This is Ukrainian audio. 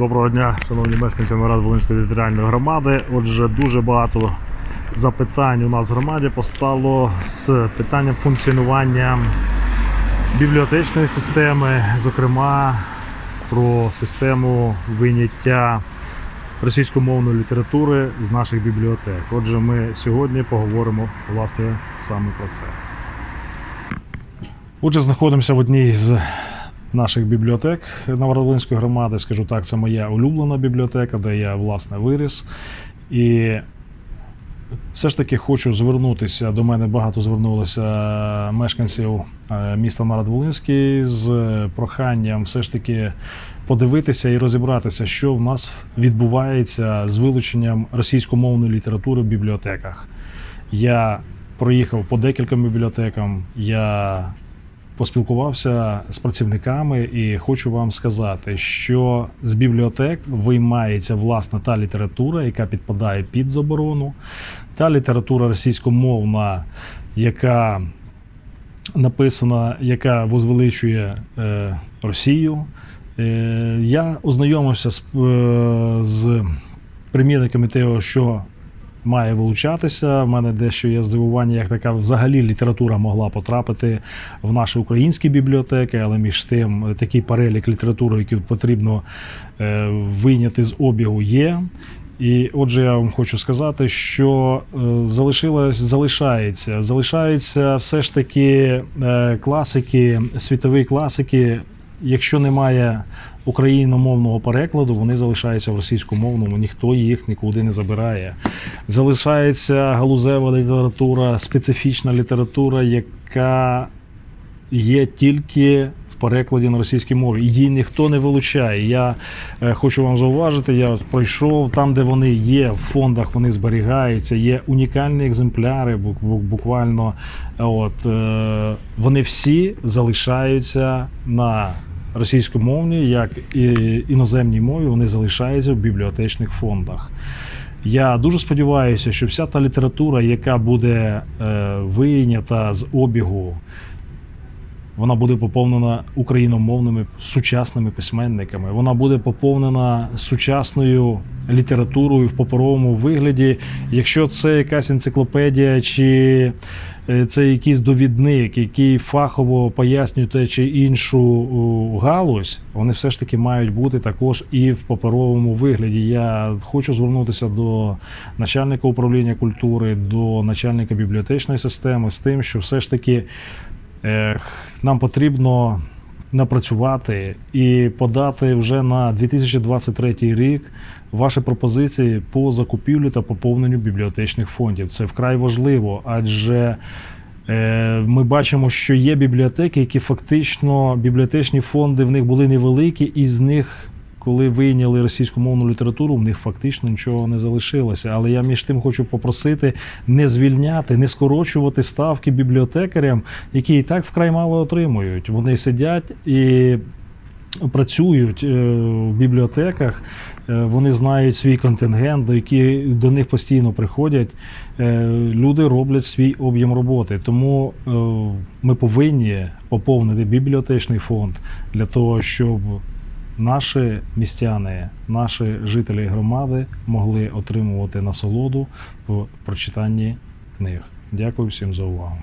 Доброго дня, шановні мешканці Нарад Волинської територіальної громади. Отже, дуже багато запитань у нас в громаді постало з питанням функціонування бібліотечної системи, зокрема про систему вийняття російськомовної літератури з наших бібліотек. Отже, ми сьогодні поговоримо власне саме про це. Отже, знаходимося в одній з наших бібліотек Новоградовинської громади. Скажу так, це моя улюблена бібліотека, де я власне виріс. І все ж таки хочу звернутися. До мене багато звернулося мешканців е, міста Новоград-Волинський з проханням все ж таки подивитися і розібратися, що в нас відбувається з вилученням російськомовної літератури в бібліотеках. Я проїхав по декільком бібліотекам. Я поспілкувався з працівниками і хочу вам сказати, що з бібліотек виймається власне та література, яка підпадає під заборону, та література російськомовна, яка написана, яка возвеличує е, Росію. Е, я ознайомився з, е, з примірниками того, що має вилучатися. У мене дещо є здивування, як така взагалі література могла потрапити в наші українські бібліотеки, але між тим е, такий перелік літератури, який потрібно е, вийняти з обігу, є. І отже, я вам хочу сказати, що е, залишилось, залишається, залишаються все ж таки класики, світові класики. Якщо немає україномовного перекладу, вони залишаються в російськомовному, ніхто їх нікуди не забирає. Залишається галузева література, специфічна література, яка є тільки в перекладі на російській мові. Її ніхто не вилучає. Я е, хочу вам зауважити, я пройшов там, де вони є, в фондах вони зберігаються, є унікальні екземпляри, бу- бу- буквально. От, е, вони всі залишаються на російськомовній, як і іноземній мові, вони залишаються в бібліотечних фондах. Я дуже сподіваюся, що вся та література, яка буде е, вийнята з обігу, вона буде поповнена україномовними сучасними письменниками. Вона буде поповнена сучасною літературою в паперовому вигляді. Якщо це якась енциклопедія чи е, це якийсь довідник, який фахово пояснює те чи іншу галузь, вони все ж таки мають бути також і в паперовому вигляді. Я хочу звернутися до начальника управління культури, до начальника бібліотечної системи з тим, що все ж таки нам потрібно напрацювати і подати вже на 2023 рік ваші пропозиції по закупівлі та поповненню бібліотечних фондів. Це вкрай важливо, адже е, ми бачимо, що є бібліотеки, які фактично бібліотечні фонди в них були невеликі, і з них. Коли вийняли російськомовну літературу, в них фактично нічого не залишилося. Але я між тим хочу попросити не звільняти, не скорочувати ставки бібліотекарям, які і так вкрай мало отримують. Вони сидять і працюють е, в бібліотеках, е, вони знають свій контингент, до які до них постійно приходять. Е, Люди роблять свій об'єм роботи. Тому ми повинні поповнити бібліотечний фонд для того, щоб наші містяни, наші жителі громади могли отримувати насолоду в прочитанні книг. Дякую всім за увагу.